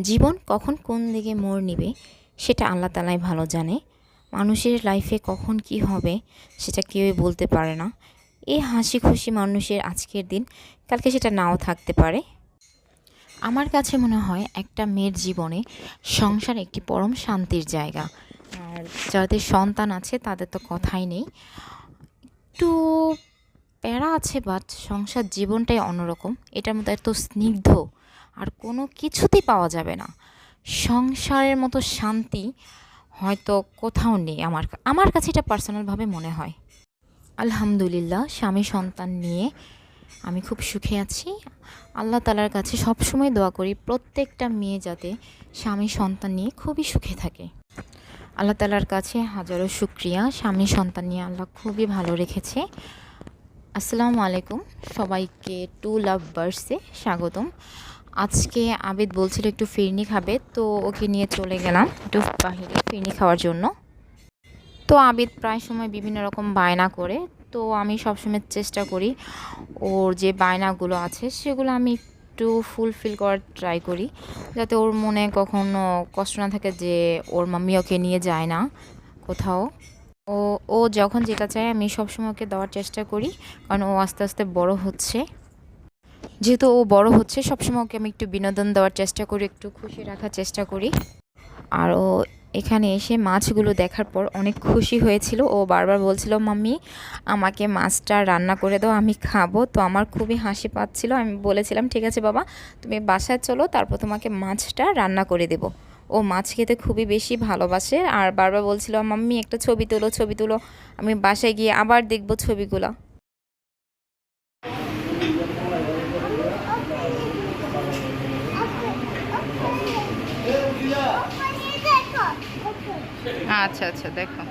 জীবন কখন কোন দিকে মোড় নিবে, সেটা আল্লাহ তালাই ভালো জানে। মানুষের লাইফে কখন কি হবে, সেটা কেউই বলতে পারে না। এই হাসি খুশি মানুষের আজকের দিন, কালকে সেটা নাও থাকতে পারে। আমার কাছে মনে হয় একটা মেয়ের জীবনে সংসার একটি পরম শান্তির জায়গা। আর যাদের সন্তান আছে, তাদের তো কথাই নেই। একটু প্যারা আছে বাট সংসার জীবনটাই অন্যরকম। এটার মধ্যে এত স্নিগ্ধ আর কোনো কিছুতেই পাওয়া যাবে না। সংসারের মতো শান্তি হয়তো কোথাও নেই আমার আমার কাছে এটা পার্সোনালভাবে মনে হয়। আলহামদুলিল্লাহ, স্বামী সন্তান নিয়ে আমি খুব সুখে আছি। আল্লাহ তালার কাছে সবসময় দোয়া করি প্রত্যেকটা মেয়ে যাতে স্বামী সন্তান নিয়ে খুবই সুখে থাকে। আল্লাহ তালার কাছে হাজারো শুক্রিয়া, স্বামী সন্তান নিয়ে আল্লাহ খুবই ভালো রেখেছে। আসসালামু আলাইকুম, সবাইকে টু লাভ বার্সে স্বাগতম। আজকে আবেদ বলছিল একটু ফিরনি খাবে, তো ওকে নিয়ে চলে গেলাম একটু বাহিরে ফিরনি খাওয়ার জন্য। তো আবিদ প্রায় সময় বিভিন্ন রকম বায়না করে, তো আমি সবসময় চেষ্টা করি ওর যে বায়নাগুলো আছে সেগুলো আমি একটু ফুলফিল করার ট্রাই করি, যাতে ওর মনে কখনো কষ্ট না থাকে যে ওর মাম্মি ওকে নিয়ে যায় না কোথাও। ও ও যখন যেটা চায় আমি সবসময় ওকে দেওয়ার চেষ্টা করি, কারণ ও আস্তে আস্তে বড় হচ্ছে। যেহেতু ও বড় হচ্ছে, সবসময় ওকে আমি একটু বিনোদন দেওয়ার চেষ্টা করি, একটু খুশি রাখার চেষ্টা করি। আর ও এখানে এসে মাছগুলো দেখার পর অনেক খুশি হয়েছিল। ও বারবার বলছিল, মাম্মি, আমাকে মাছটা রান্না করে দাও, আমি খাব। তো আমার খুবই হাসি পাচ্ছিল। আমি বলেছিলাম, ঠিক আছে বাবা, তুমি বাসায় চলো, তারপর তোমাকে মাছটা রান্না করে দেবো। ও মাছ খেতে খুবই বেশি ভালোবাসে। আর বারবার বলছিল, মাম্মি, একটা ছবি তোলো, ছবি তুলো। আমি বাসায় গিয়ে আবার দেখব ছবিগুলো। আচ্ছা আচ্ছা দেখো।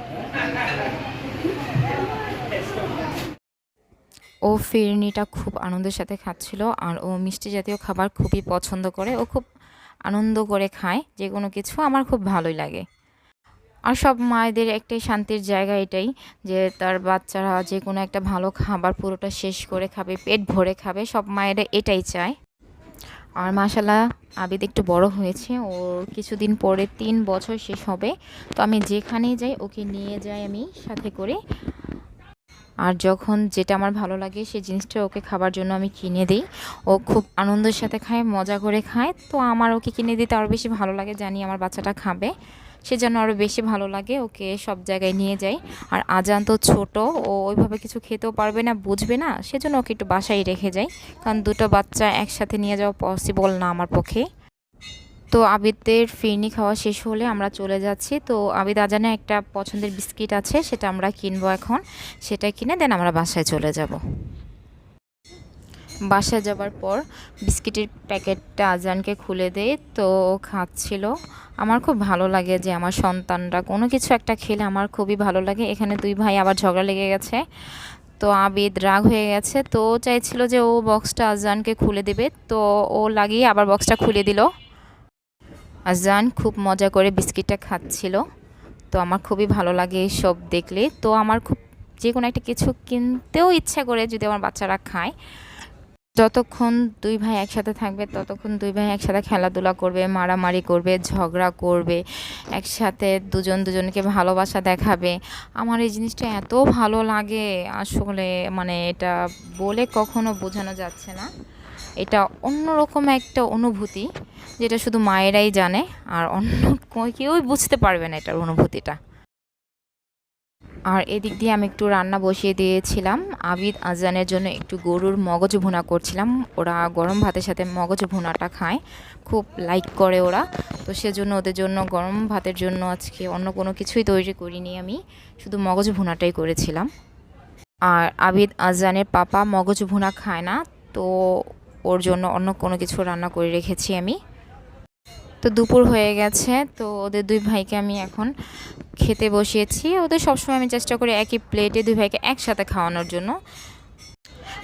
ও ফিরনিটা খুব আনন্দের সাথে খাচ্ছিল, আর ও মিষ্টি জাতীয় খাবার খুবই পছন্দ করে। ও খুব আনন্দ করে খায়, যে কোনো কিছু আমার খুব ভালোই লাগে। আর সব মায়েদের একটাই শান্তির জায়গা এটাই, যে তার বাচ্চারা যে কোনো একটা ভালো খাবার পুরোটা শেষ করে খাবে, পেট ভরে খাবে, সব মায়েরা এটাই চায়। আর মাশাল্লাহ আবিদ একটু বড় হয়েছে। ওর কিছুদিন পরে তিন বছর শেষ হবে। তো আমি যেখানেই যাই, ওকে নিয়ে যাই আমি সাথে করে। আর যখন যেটা আমার ভালো লাগে, সেই জিনিসটা ওকে খাবার জন্য আমি কিনে দিই। ও খুব আনন্দের সাথে খায়, মজা করে খায়। তো আমার ওকে কিনে দিতে আরও বেশি ভালো লাগে জানি আমার বাচ্চাটা খাবে। সেজন্য আরও বেশি ভালো লাগে। ওকে সব জায়গায় নিয়ে যাই। আর আজান তো ছোট, ও ওইভাবে কিছু খেতেও পারবে না, বুঝবে না। সেজন্য ওকে একটু বাসায় রেখে যাই। কারণ দুটো বাচ্চা একসাথে নিয়ে যাওয়া পসিবল না আমার পক্ষে। তো আবিদের ফিরনি খাওয়া শেষ হলে আমরা চলে যাচ্ছি। তো আবিদ আজানে একটা পছন্দের বিস্কিট আছে, সেটা আমরা কিনবো এখন। সেটা কিনে দেন আমরা বাসায় চলে যাব। বাসায় যাবার পর বিস্কিটের প্যাকেটটা আজানকে খুলে দেয় তো ও খাচ্ছিল। আমার খুব ভালো লাগে যে আমার সন্তানরা কোনো কিছু একটা খেলে আমার খুবই ভালো লাগে। এখানে দুই ভাই আবার ঝগড়া লেগে গেছে, তো আবিদ রাগ হয়ে গেছে। তো ও চাইছিল যে ও বক্সটা আজানকে খুলে দেবে, তো ও লাগিয়ে আবার বক্সটা খুলে দিল। আজান খুব মজা করে বিস্কিটটা খাচ্ছিল, তো আমার খুবই ভালো লাগে সব দেখলে। তো আমার খুব যে কোনো একটা কিছু কিনতেও ইচ্ছা করে যদি আমার বাচ্চারা খায় যতক্ষণ দুই ভাই একসাথে থাকবে, ততক্ষণ দুই ভাই একসাথে খেলাধুলা করবে, মারামারি করবে, ঝগড়া করবে, একসাথে দুজন দুজনকে ভালোবাসা দেখাবে। আমার এই জিনিসটা এত ভালো লাগে, আসলে মানে এটা বলে কখনো বোঝানো যাচ্ছে না। এটা অন্যরকম একটা অনুভূতি, যেটা শুধু মায়েরাই জানে, আর অন্য কেউই বুঝতে পারবে না এটার অনুভূতিটা। আর এদিক দিয়ে আমি একটু রান্না বসিয়ে দিয়েছিলাম। আবিদ আজানের জন্য একটু গরুর মগজ ভুনা করছিলাম। ওরা গরম ভাতের সাথে মগজ ভুনাটা খায়। খুব লাইক করে ওরা। তো সেজন্য ওদের জন্য গরম ভাতের জন্য আজকে অন্য কোনো কিছুই তৈরি করিনি আমি। শুধু মগজ ভুনাটাই করেছিলাম। আর আবিদ আজানের পাপা মগজ ভুনা খায় না। তো ওর জন্য অন্য কোনো কিছু রান্না করে রেখেছি আমি। তো দুপুর হয়ে গেছে, তো ওদের দুই ভাইকে আমি এখন খেতে বসিয়েছি। ওদের সবসময় আমি চেষ্টা করি একই প্লেটে দুই ভাইকে একসাথে খাওয়ানোর জন্য।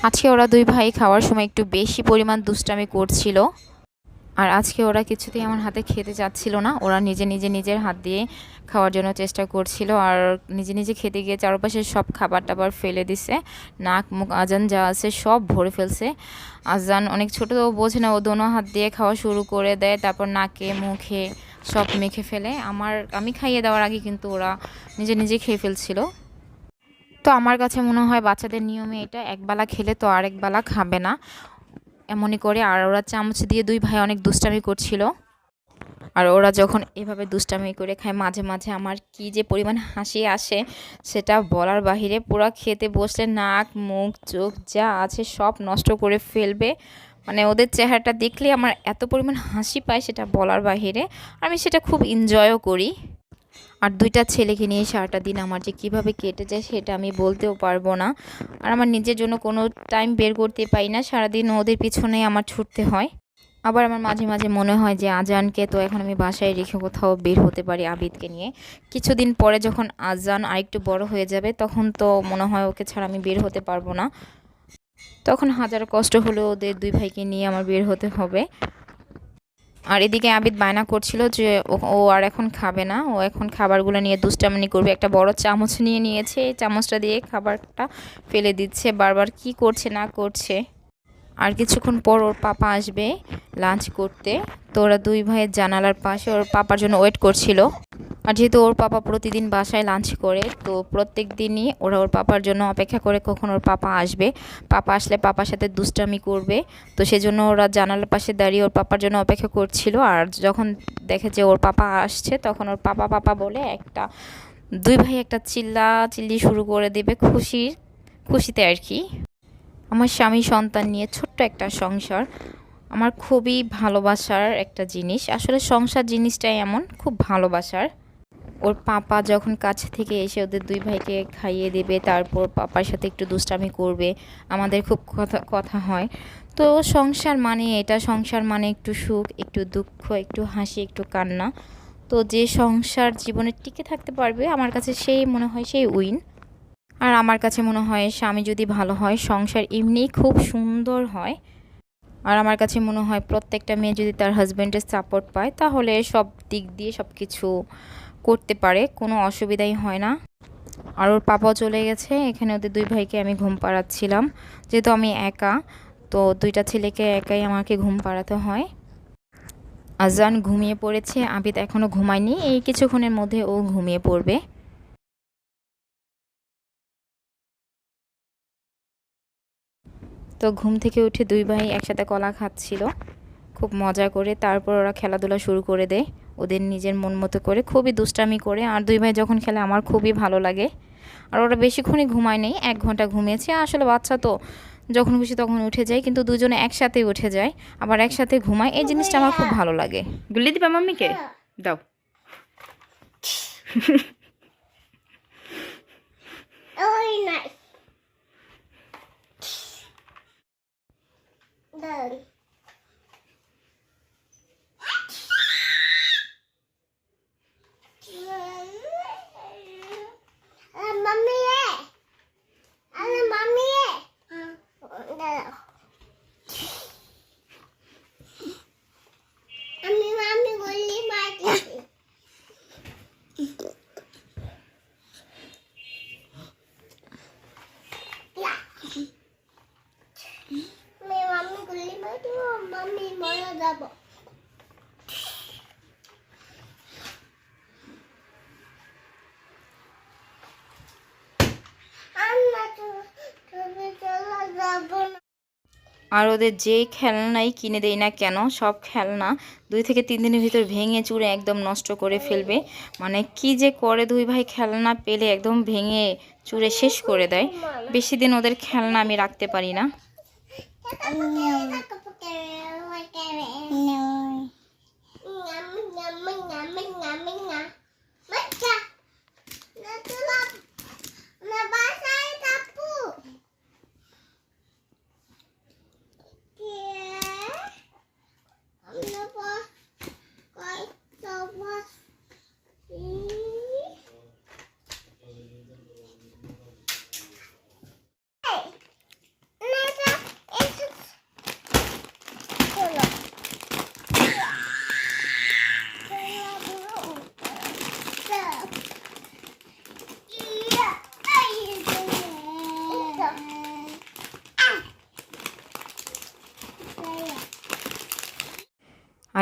আজকে ওরা দুই ভাই খাওয়ার সময় একটু বেশি পরিমাণ দুষ্টামি করছিল। আর আজকে ওরা কিছুতেই আমার হাতে খেতে চাচ্ছিল না। ওরা নিজে নিজে নিজের হাত দিয়ে খাওয়ার জন্য চেষ্টা করছিল আর নিজে নিজে খেতে গিয়ে চারপাশে সব খাবার টাবার ফেলে দিছে। নাক, মুখ, আজান যা আছে সব ভরে ফেলছে। আজান অনেক ছোটো, ও বোঝে না, ও দোনো হাত দিয়ে খাওয়া শুরু করে দেয়, তারপর নাকে, মুখে সব মেখে ফেলে। আমার, আমি খাইয়ে দেওয়ার আগে কিন্তু ওরা নিজে নিজে খেয়ে ফেলছিল। তো আমার কাছে মনে হয় বাচ্চাদের নিয়মে এটা, একবেলা খেলে তো আরেক বেলা খাবে না। এমনই করে, আর ওরা চামচ দিয়ে দুই ভাই অনেক দুষ্টামি করছিল। আর ওরা যখন এভাবে দুষ্টামি করে খায়, মাঝে মাঝে আমার কি যে পরিমাণ হাসি আসে সেটা বলার বাহিরে পুরো খেতে বসলে নাক, মুখ, চোখ যা আছে সব নষ্ট করে ফেলবে। মানে ওদের চেহারাটা দেখলে আমার এত পরিমাণ হাসি পায় সেটা বলার বাহিরে। আমি সেটা খুব এনজয়ও করি। আর দুইটা ছেলেকে নিয়ে সারাটা দিন আমার যে কীভাবে কেটে যায় সেটা আমি বলতেও পারব না। আর আমার নিজের জন্য কোনো টাইম বের করতে পারি না, সারাদিন ওদের পিছনে আমার ছুটতে হয়। আবার আমার মাঝে মাঝে মনে হয় যে আজানকে তো এখন আমি বাসায় রেখে কোথাও বের হতে পারি আবিদকে নিয়ে। কিছুদিন পরে যখন আজান আরেকটু বড় হয়ে যাবে, তখন তো মনে হয় ওকে ছাড়া আমি বের হতে পারব না। তখন হাজার কষ্ট হলেও ওদের দুই ভাইকে নিয়ে আমার বের হতে হবে। আর এদিকে আবিদ বায়না করছিল যে ও- আর এখন খাবে না, ও এখন খাবারগুলো নিয়ে দুষ্টামানি করবে। একটা বড় চামচ নিয়ে নিয়েছে, এই চামচটা দিয়ে খাবারটা ফেলে দিচ্ছে, বারবার কি করছে না করছে। আর কিছুক্ষণ পর ওর পাপা আসবে লাঞ্চ করতে। তো ওরা দুই ভাইয়ের জানালার পাশে, ওর পাপার জন্য ওয়েট করছিল। আর যেহেতু ওর পাপা প্রতিদিন বাসায় লাঞ্চ করে, তো প্রত্যেক দিনই ওরা ওর পাপার জন্য অপেক্ষা করে কখন ওর পাপা আসবে। পাপা আসলে পাপার সাথে দুষ্টামি করবে, তো সেজন্য ওরা জানালার পাশে দাঁড়িয়ে ওর পাপার জন্য অপেক্ষা করছিল। আর যখন দেখে যে ওর পাপা আসছে, তখন ওর পাপা পাপা বলে একটা, দুই ভাই একটা চিল্লা চিল্লি শুরু করে দেবে খুশির, খুশিতে আর কি। আমার স্বামী সন্তান নিয়ে ছোট্ট একটা সংসার, আমার খুবই ভালোবাসার একটা জিনিস। আসলে সংসার জিনিসটাই এমন, খুব ভালোবাসার। ওর পাপা যখন কাছ থেকে এসে ওদের দুই ভাইকে খাইয়ে দেবে, তারপর পাপার সাথে একটু দুষ্টামি করবে, আমাদের খুব কথা কথা হয়। তো সংসার মানে এটা, সংসার মানে একটু সুখ, একটু দুঃখ, একটু হাসি, একটু কান্না। তো যে সংসার জীবনে টিকে থাকতে পারবে, আমার কাছে সেই মনে হয় সেই উইন। আর আমার কাছে মনে হয় স্বামী যদি ভালো হয়, সংসার এমনিই খুব সুন্দর হয়। আর আমার কাছে মনে হয় প্রত্যেকটা মেয়ে যদি তার হাজব্যান্ডের সাপোর্ট পায়, তাহলে সব দিক দিয়ে সব কিছু করতে পারে, কোনো অসুবিধাই হয় না। আর ওর পাপাও চলে গেছে, এখানে ওদের দুই ভাইকে আমি ঘুম পাড়াচ্ছিলাম। যেহেতু আমি একা, তো দুইটা ছেলেকে একাই আমাকে ঘুম পাড়াতে হয়। আজান ঘুমিয়ে পড়েছে, আবিদ এখনও ঘুমায়নি, এই কিছুক্ষণের মধ্যে ও ঘুমিয়ে পড়বে। তো ঘুম থেকে উঠে দুই ভাই একসাথে কলা খাচ্ছিল, খুব মজা করে, তারপর ওরা খেলাধুলা শুরু করে দেয়। ওদের নিজের মন মতো করে খুবই দুষ্টামি করে। আর দুই ভাই যখন খেলে আমার খুবই ভালো লাগে। আর ওরা বেশিক্ষণই ঘুমায় নেই এক ঘণ্টা ঘুমিয়েছে। আসলে বাচ্চা তো যখন খুশি তখন উঠে যায় কিন্তু দুজনে একসাথে উঠে যায় আবার একসাথে ঘুমায়। এই জিনিসটা আমার খুব ভালো লাগে। গুলি দিবা মাম্মিকে? দাও। Nice. Done. मम्मी है আর ওদের যে খেলনাই কিনে দেই না কেন, সব খেলনা দুই থেকে তিন দিনের ভিতর ভেঙে চুরে একদম নষ্ট করে ফেলবে। মানে কি যে করে দুই ভাই খেলনা পেলে একদম ভেঙে চুরে শেষ করে দেয়। বেশি দিন ওদের খেলনা আমি রাখতে পারি না।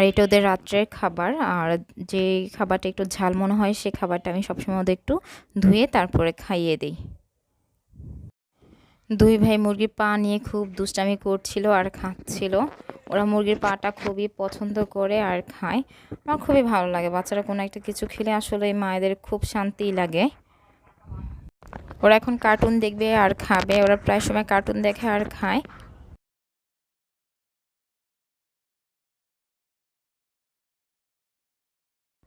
আর এটা ওদের রাত্রের খাবার, আর যে খাবারটা একটু ঝাল মনে হয় সে খাবারটা আমি সবসময় ওদের একটু ধুয়ে তারপরে খাইয়ে দিই। দুই ভাই মুরগির পা নিয়ে খুব দুষ্টামি করছিল আর খাচ্ছিল। ওরা মুরগির পাটা খুবই পছন্দ করে আর খায়। আমার খুবই ভালো লাগে, বাচ্চারা কোনো একটা কিছু খেলে আসলে মায়েদের খুব শান্তি লাগে। ওরা এখন কার্টুন দেখবে আর খাবে, ওরা প্রায় সময় কার্টুন দেখে আর খায়।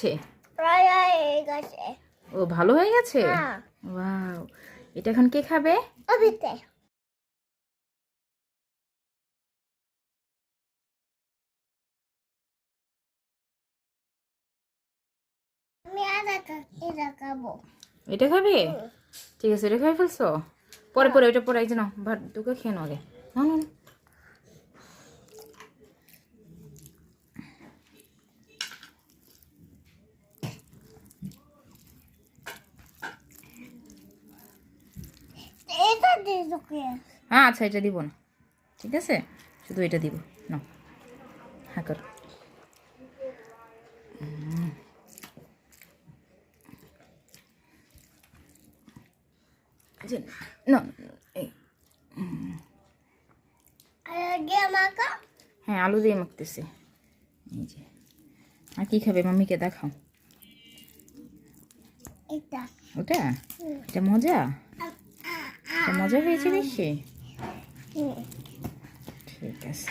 হয়েছে? প্রায় হয়ে গেছে। ও ভালো হয়ে গেছে? হ্যাঁ। ওয়াও। এটা এখন কে খাবে? অবিতে এটা খাবে? ঠিক আছে এটা খাই ফেলছো? পরে পরে ওইটা পরে একজন ভাত দুটো খেয়ে নাও আগে। না না এটা দিয়ে তোকে হ্যাঁ আচ্ছা এটা দিব না। ঠিক আছে? শুধু এটা দিব। না হ্যাঁ কর। মাখা? হ্যাঁ আলু দিয়ে মাখতেছি। এই যে। আর কি খাবে মাম্মিকে দেখাও। এটা। ওটা? এটা মজা? মজা হয়েছে বেশি ঠিক আছে।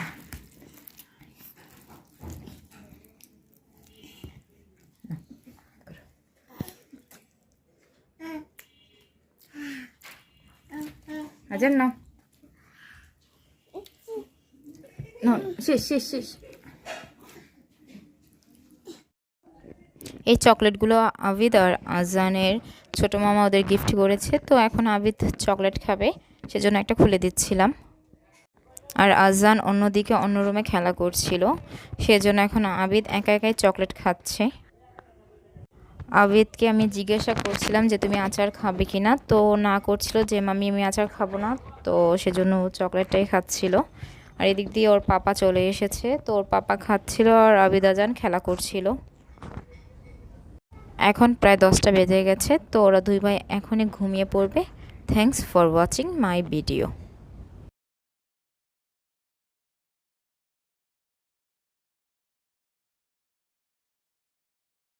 আজান না শেষ শেষ শেষ। এই চকলেটগুলো আবিদ আর আজানের ছোটো মামা ওদের গিফট করেছে, তো এখন আবিদ চকলেট খাবে, সেজন্য একটা খুলে দিচ্ছিলাম। আর আজান অন্যদিকে অন্য রুমে খেলা করছিল, সেজন্য এখন আবিদ একা একাই চকলেট খাচ্ছে। আবিদকে আমি জিজ্ঞাসা করছিলাম যে, তুমি আচার খাবে কি না তো না করছিল যে মামি আমি আচার খাব না। তো সেজন্য চকলেটটাই খাচ্ছিল। আর এদিক দিয়ে ওর পাপা চলে এসেছে, তো ওর পাপা খাচ্ছিল আর আবিদ আজান খেলা করছিল। এখন প্রায় দশটা বেজে গেছে, তো ওরা দুই ভাই এখনই ঘুমিয়ে পড়বে। Thanks for watching my video